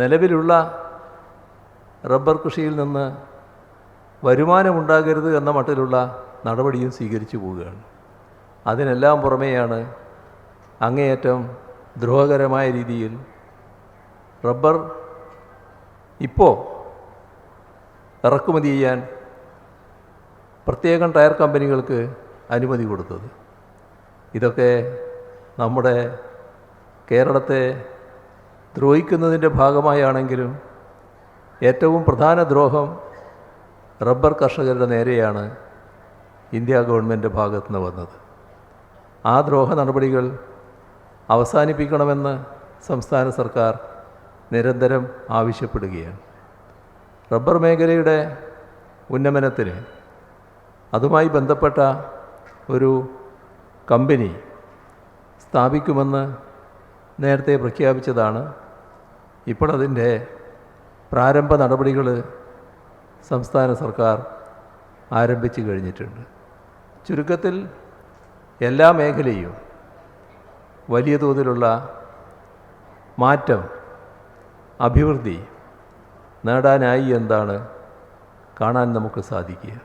നിലവിലുള്ള റബ്ബർ കൃഷിയിൽ നിന്ന് വരുമാനമുണ്ടാകരുത് എന്ന മട്ടിലുള്ള നടപടിയും സ്വീകരിച്ചു പോവുകയാണ്. അതിനെല്ലാം പുറമെയാണ് അങ്ങേയറ്റം ദ്രോഹകരമായ രീതിയിൽ റബ്ബർ ഇപ്പോൾ ഇറക്കുമതി ചെയ്യാൻ പ്രത്യേകം ടയർ കമ്പനികൾക്ക് അനുമതി കൊടുത്തത്. ഇതൊക്കെ നമ്മുടെ കേരളത്തെ ദ്രോഹിക്കുന്നതിന്റെ ഭാഗമായാണെങ്കിലും ഏറ്റവും പ്രധാന ദ്രോഹം റബ്ബർ കർഷകരുടെ നേരെയാണ് ഇന്ത്യ ഗവൺമെന്റ് ഭാഗത്തു നിന്ന് വന്നത്. ആ ദ്രോഹ നടപടികൾ അവസാനിപ്പിക്കണമെന്ന് സംസ്ഥാന സർക്കാർ നിരന്തരം ആവശ്യപ്പെടുകയാണ്. റബ്ബർ മേഖലയുടെ ഉന്നമനത്തിന് അതുമായി ബന്ധപ്പെട്ട ഒരു കമ്പനി സ്ഥാപിക്കുമെന്ന് നേരത്തെ പ്രഖ്യാപിച്ചതാണ് ഇപ്പോൾ അതിന്റെ പ്രാരംഭ നടപടികൾ സംസ്ഥാന സർക്കാർ ആരംഭിച്ചു കഴിഞ്ഞിട്ടുണ്ട്. ചുരുക്കത്തിൽ എല്ലാ മേഖലയും വലിയ തോതിലുള്ള മാറ്റം അഭിവൃദ്ധി നേടാനായി എന്താണ് കാണാൻ നമുക്ക് സാധിക്കുക.